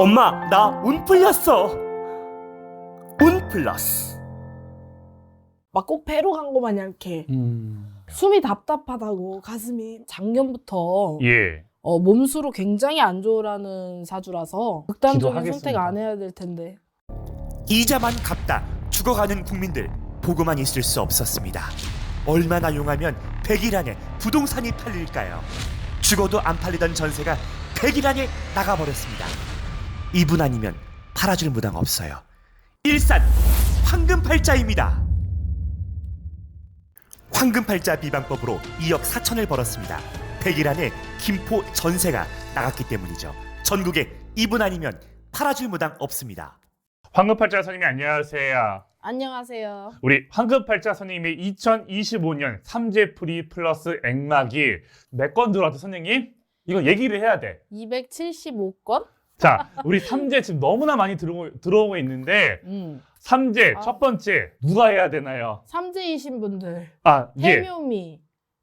엄마 나 운 풀렸어. 운 플러스. 막 꼭 배로 간 거 마냥 이렇게 음. 숨이 답답하다고 가슴이. 작년부터 예. 어, 몸수로 굉장히 안 좋으라는 사주라서 극단적인 기도하겠습니다. 선택 안 해야 될 텐데. 이자만 갚다 죽어가는 국민들 보고만 있을 수 없었습니다. 얼마나 용하면 100일 안에 부동산이 팔릴까요? 죽어도 안 팔리던 전세가 100일 안에 나가버렸습니다 이분 아니면 팔아줄 무당 없어요 일산 황금팔자입니다 황금팔자 비방법으로 2억 4천을 벌었습니다 100일 안에 김포 전세가 나갔기 때문이죠 전국에 이분 아니면 팔아줄 무당 없습니다 황금팔자 선생님 안녕하세요. 안녕하세요. 우리 황금팔자 선생님의 2025년 삼재풀이 플러스 액막이 몇 건 들어왔죠 선생님? 이거 얘기를 해야 돼. 275건? 자, 우리 삼재 지금 너무나 많이 들어오, 들어오고 있는데 음. 삼재 아. 첫 번째 누가 해야 되나요? 삼재이신 분들, 아, 예. 해묘미,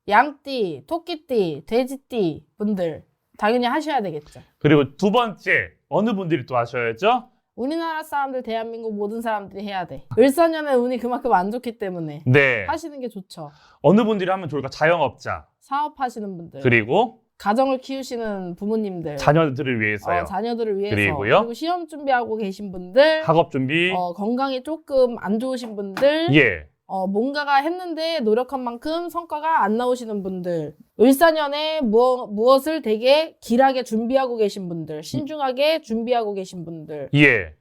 양띠, 토끼띠, 돼지띠 분들 당연히 하셔야 되겠죠. 그리고 두 번째 어느 분들이 또 하셔야죠? 우리나라 사람들, 대한민국 모든 사람들이 해야 돼. 을사년에 운이 그만큼 안 좋기 때문에 네. 하시는 게 좋죠. 어느 분들이 하면 좋을까? 자영업자. 사업하시는 분들, 그리고 가정을 키우시는 부모님들, 자녀들을 위해서요. 어, 자녀들을 위해서, 그리고요? 그리고 시험 준비하고 계신 분들, 학업 준비. 어, 건강이 조금 안 좋으신 분들, 예. 어, 뭔가가 했는데 노력한 만큼 성과가 안 나오시는 분들, 을사년에 무엇, 무엇을 되게 길하게 준비하고 계신 분들, 신중하게 준비하고 계신 분들, 예.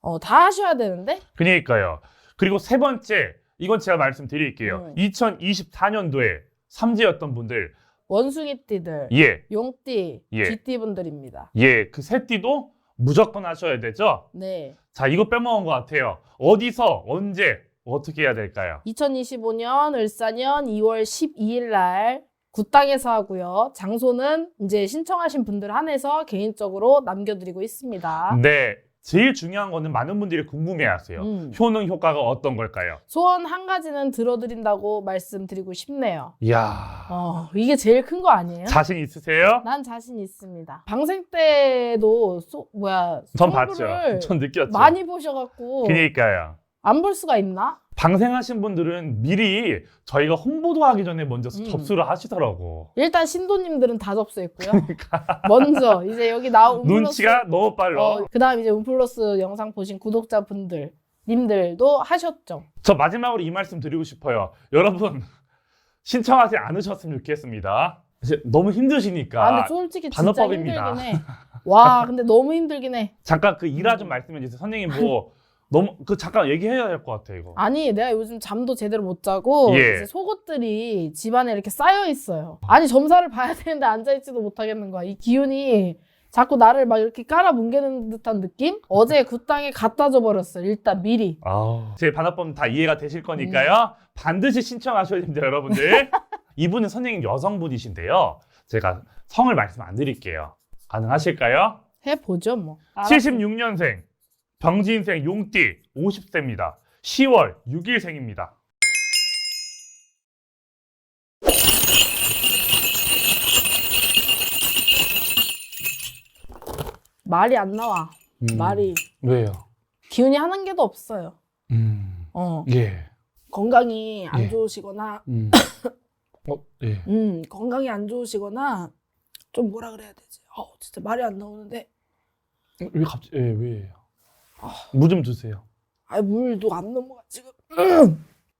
어, 다 하셔야 되는데? 그러니까요. 그리고 세 번째, 이건 제가 말씀드릴게요. 음. 2024년도에 삼재였던 분들, 원숭이띠들, 예, 용띠, 예. 쥐띠 분들입니다. 예, 그 세 띠도 무조건 하셔야 되죠. 네. 자, 이거 빼먹은 것 같아요. 어디서, 언제, 어떻게 해야 될까요? 2025년 을사년 2월 12일 날 구땅에서 하고요. 장소는 이제 신청하신 분들 한해서 개인적으로 남겨드리고 있습니다. 네, 제일 중요한 거는 많은 분들이 궁금해하세요. 음. 효능 효과가 어떤 걸까요? 소원 한 가지는 들어드린다고 말씀드리고 싶네요. 이야, 어, 이게 제일 큰 거 아니에요? 자신 있으세요? 난 자신 있습니다. 방생 때도 소, 뭐야 전 봤죠. 전 느꼈죠. 많이 보셔갖고 그러니까요. 안 볼 수가 있나? 방생하신 분들은 미리 저희가 홍보도 하기 전에 먼저 음. 접수를 하시더라고. 일단 신도님들은 다 접수했고요. 먼저 이제 여기 나온 그러니까. 눈치가 너무 빨라. 어, 그다음 이제 운플러스 영상 보신 구독자분들 님들도 하셨죠. 저 마지막으로 이 말씀 드리고 싶어요. 여러분 신청하지 않으셨으면 좋겠습니다. 이제 너무 힘드시니까 아 근데 솔직히 진짜 반어법입니다. 힘들긴 해. 와 근데 너무 힘들긴 해. 잠깐 그 일화 좀 말씀해 주세요. 선생님 뭐 너무 그 잠깐 얘기해야 될것 같아 이거. 아니 내가 요즘 잠도 제대로 못 자고 예. 이제 속옷들이 집안에 이렇게 쌓여 있어요. 아니 점사를 봐야 되는데 앉아 있지도 못하겠는 거야. 이 기운이 자꾸 나를 막 이렇게 깔아 뭉개는 듯한 느낌? 어제 그 땅에 갖다 줘 버렸어. 일단 미리. 아우. 제 반어법 다 이해가 되실 거니까요. 반드시 신청하셔야 됩니다, 여러분들. 이분은 선생님 여성분이신데요. 제가 성을 말씀 안 드릴게요. 가능하실까요? 해 보죠 뭐. 76년생, 병진생, 용띠, 50세입니다. 10월 6일생입니다. 말이 안 나와. 음. 말이 왜요? 기운이 하는 게도 없어요. 음. 어. 예. 건강이 안 예. 좋으시거나 음. 어, 예. 음, 건강이 안 좋으시거나 좀 뭐라 그래야 되지? 어, 진짜 말이 안 나오는데. 왜 갑자기 예, 왜요? 무좀 주세요. 아, 물도 안 넘어가 지금.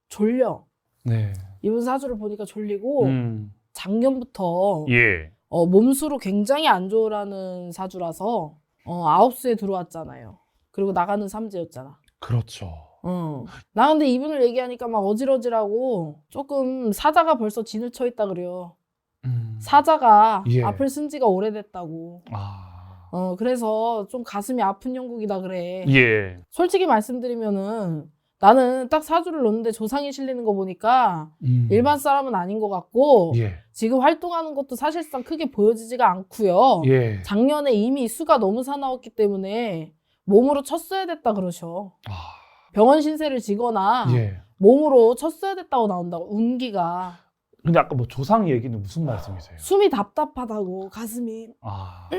졸려. 네. 이분 사주를 보니까 졸리고 음. 작년부터 예. 어, 몸수로 굉장히 안 좋으라는 사주라서 어, 아홉 수에 들어왔잖아요. 그리고 나가는 삼재였잖아. 그렇죠. 응. 나 근데 이분을 얘기하니까 막 어지러지라고 조금 사자가 벌써 진을 쳐 있다 그래요. 음. 사자가 예. 앞을 쓴 지가 오래됐다고. 아. 어, 그래서 좀 가슴이 아픈 영국이다 그래. 예. 솔직히 말씀드리면은 나는 딱 사주를 놓는데 조상이 실리는 거 보니까 음. 일반 사람은 아닌 것 같고 예. 지금 활동하는 것도 사실상 크게 보여지지가 않고요. 예. 작년에 이미 수가 너무 사나웠기 때문에 몸으로 쳤어야 됐다 그러셔. 아. 병원 신세를 지거나 예. 몸으로 쳤어야 됐다고 나온다고 운기가 근데 아까 뭐 조상 얘기는 무슨 말씀이세요? 숨이 답답하다고 가슴이 아,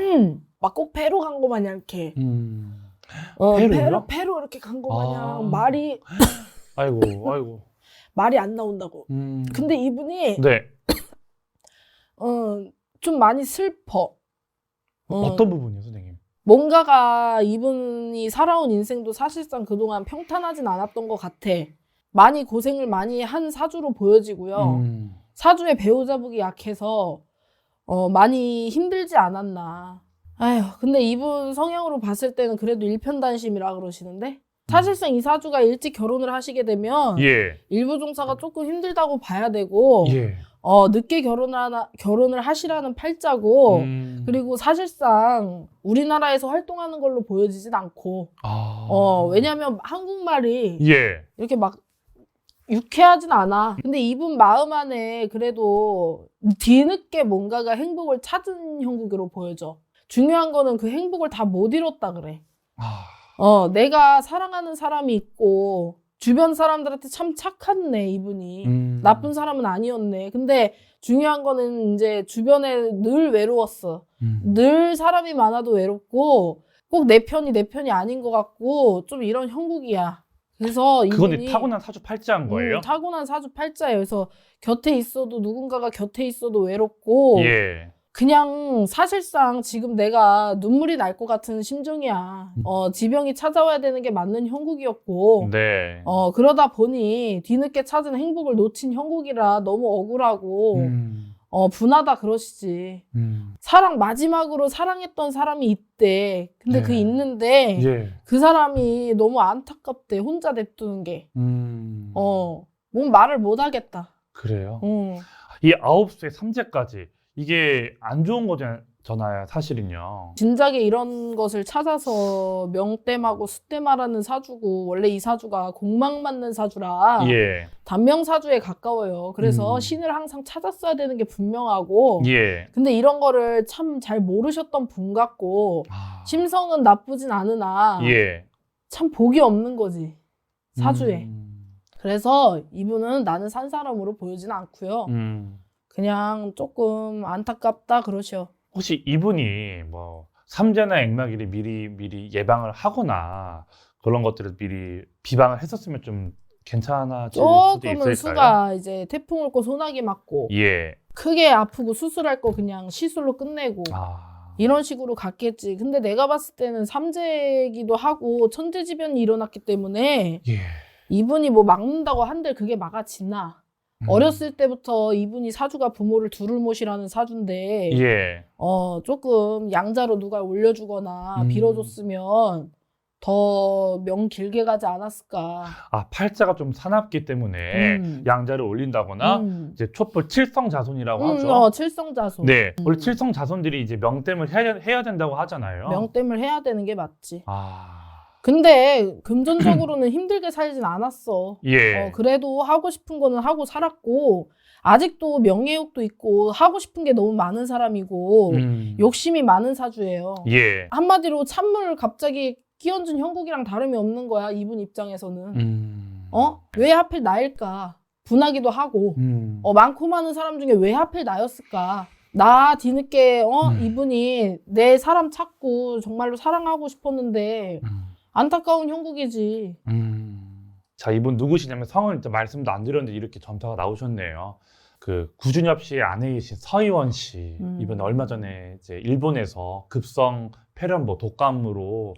막꼭 배로 간 거 마냥 이렇게 음, 어, 배로요? 배로 배로 이렇게 간 거 마냥 아. 말이 아이고, 아이고. 말이 안 나온다고. 음. 근데 이분이 네, 어, 좀 많이 슬퍼. 어, 어떤 부분이요, 선생님? 뭔가가 이분이 살아온 인생도 사실상 그동안 평탄하진 않았던 것 같아. 많이 고생을 많이 한 사주로 보여지고요. 음, 사주의 배우자복이 약해서 어, 많이 힘들지 않았나. 아휴, 근데 이분 성향으로 봤을 때는 그래도 일편단심이라 그러시는데? 사실상 이 사주가 일찍 결혼을 하시게 되면 예, 일부 종사가 조금 힘들다고 봐야 되고 예. 어, 늦게 결혼을 하나, 결혼을 하시라는 팔자고 음, 그리고 사실상 우리나라에서 활동하는 걸로 보여지진 않고 아, 어, 왜냐면 한국말이 예, 이렇게 막 유쾌하진 않아. 근데 이분 마음 안에 그래도 뒤늦게 뭔가가 행복을 찾은 형국으로 보여져. 중요한 거는 그 행복을 다 못 이뤘다 그래. 아, 어, 내가 사랑하는 사람이 있고 주변 사람들한테 참 착했네 이분이. 음, 나쁜 사람은 아니었네. 근데 중요한 거는 이제 주변에 늘 외로웠어. 음, 늘 사람이 많아도 외롭고 꼭 내 편이 내 편이 아닌 것 같고 좀 이런 형국이야. 그래서 그건 이분이 타고난 사주 팔자인 거예요? 음, 타고난 사주 팔자예요. 그래서 곁에 있어도 누군가가 곁에 있어도 외롭고 예, 그냥 사실상 지금 내가 눈물이 날 것 같은 심정이야. 음. 어, 지병이 찾아와야 되는 게 맞는 형국이었고 네. 어, 그러다 보니 뒤늦게 찾은 행복을 놓친 형국이라 너무 억울하고 음, 어, 분하다 그러시지. 음, 사랑 마지막으로 사랑했던 사람이 있대. 근데 그 네. 있는데 예, 그 사람이 너무 안타깝대. 혼자 냅두는 게. 음, 어, 뭔 말을 못 하겠다. 그래요? 어. 이 아홉 수의 삼재까지 이게 안 좋은 거잖아요, 사실은요. 진작에 이런 것을 찾아서 명땜하고 수땜하라는 사주고 원래 이 사주가 공망 맞는 사주라 예, 단명 사주에 가까워요. 그래서 음. 신을 항상 찾았어야 되는 게 분명하고 예. 근데 이런 거를 참 잘 모르셨던 분 같고 아, 심성은 나쁘진 않으나 예. 참 복이 없는 거지 사주에. 음, 그래서 이분은 나는 산 사람으로 보이진 않고요. 음. 그냥 조금 안타깝다 그러셔. 혹시 이분이 뭐 삼재나 액막이를 미리 미리 예방을 하거나 그런 것들을 미리 비방을 했었으면 좀 괜찮아질 수도 조금은 있을까요? 수가 이제 태풍 올 거 소나기 맞고 예. 크게 아프고 수술할 거 그냥 시술로 끝내고 아. 이런 식으로 갔겠지. 근데 내가 봤을 때는 삼재기도 하고 천재지변이 일어났기 때문에 예. 이분이 뭐 막는다고 한들 그게 막아지나. 음. 어렸을 때부터 이분이 사주가 부모를 둘을 모시라는 사주인데 예. 어 조금 양자로 누가 올려주거나 음. 빌어줬으면 더 명 길게 가지 않았을까. 아 팔자가 좀 사납기 때문에 음. 양자를 올린다거나 음. 이제 촛불 칠성 자손이라고 음, 하죠. 어, 칠성자손. 네. 음. 원래 칠성 자손들이 이제 명땜을 해야, 해야 된다고 하잖아요. 명땜을 해야 되는 게 맞지. 아. 근데 금전적으로는 힘들게 살진 않았어. 예. 어, 그래도 하고 싶은 거는 하고 살았고 아직도 명예욕도 있고 하고 싶은 게 너무 많은 사람이고 음. 욕심이 많은 사주예요. 예. 한마디로 찬물 갑자기 끼얹은 형국이랑 다름이 없는 거야 이분 입장에서는. 음. 어? 왜 하필 나일까? 분하기도 하고 음. 어, 많고 많은 사람 중에 왜 하필 나였을까? 나 뒤늦게 어 음. 이분이 내 사람 찾고 정말로 사랑하고 싶었는데 음. 안타까운 형국이지. 음. 자, 이분 누구시냐면 성을 말씀도 안 드렸는데 이렇게 점사가 나오셨네요. 그 구준엽 씨의 아내이신 서희원 씨. 음. 이번 얼마 전에 이제 일본에서 급성 폐렴보 독감으로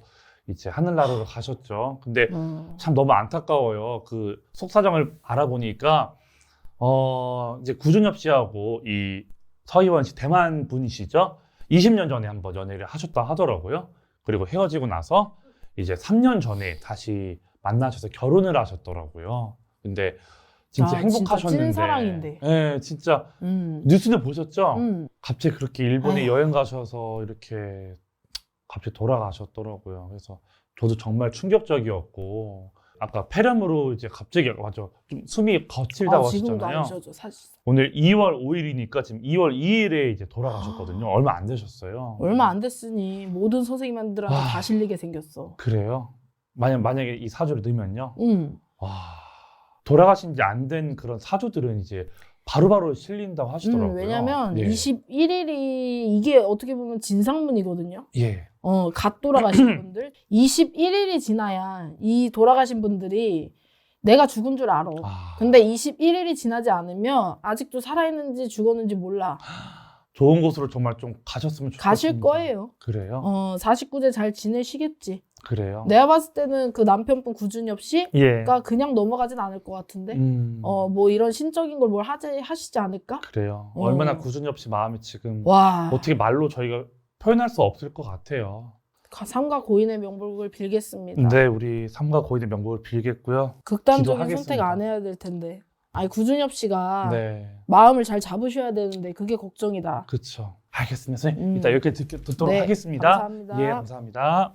이제 하늘나라로 가셨죠. 근데 어. 참 너무 안타까워요. 그 속사정을 알아보니까 어 이제 구준엽 씨하고 이 서희원 씨 대만 분이시죠. 20년 전에 한번 연애를 하셨다 하더라고요. 그리고 헤어지고 나서 이제 3년 전에 다시 만나셔서 결혼을 하셨더라고요. 근데 진짜 아, 행복하셨는데. 진짜 찐사랑인데. 네, 진짜 음. 뉴스는 보셨죠? 음. 갑자기 그렇게 일본에 아휴. 여행 가셔서 이렇게 갑자기 돌아가셨더라고요. 그래서 저도 정말 충격적이었고 아까 폐렴으로 이제 갑자기 맞아 좀 숨이 거칠다고 아, 지금도 하셨잖아요. 안 쉬어져 사실. 오늘 2월 5일이니까 지금 2월 2일에 이제 돌아가셨거든요. 얼마 안 되셨어요. 얼마 안 됐으니 모든 선생님들한테 와. 다 실리게 생겼어. 그래요? 만약 만약에 이 사주를 넣으면요. 음. 와 돌아가신 지 안 된 그런 사주들은 이제 바로바로 실린다고 하시더라고요. 음, 왜냐면 예. 21일이 이게 어떻게 보면 진상문이거든요. 예. 어, 갓 돌아가신 분들 21일이 지나야 이 돌아가신 분들이 내가 죽은 줄 알아. 아, 근데 21일이 지나지 않으면 아직도 살아있는지 죽었는지 몰라. 좋은 곳으로 정말 좀 가셨으면 좋겠습니다. 가실 거예요. 그래요? 어, 49제 잘 지내시겠지. 그래요? 내가 봤을 때는 그 남편분 구준엽 씨가 예. 그냥 넘어가진 않을 것 같은데. 음, 어, 뭐 이런 신적인 걸 뭘 하지 하시지 않을까? 그래요. 어. 얼마나 구준엽 씨 마음이 지금 와. 어떻게 말로 저희가 표현할 수 없을 것 같아요. 가- 삼가 고인의 명복을 빌겠습니다. 네, 우리 삼가 고인의 명복을 빌겠고요. 극단적인 기도하겠습니다. 선택 안 해야 될 텐데. 아니 구준엽 씨가 네, 마음을 잘 잡으셔야 되는데 그게 걱정이다. 그렇죠. 알겠습니다. 선생님, 음. 이따 이렇게 듣, 듣도록 네, 하겠습니다. 감사합니다. 예, 감사합니다.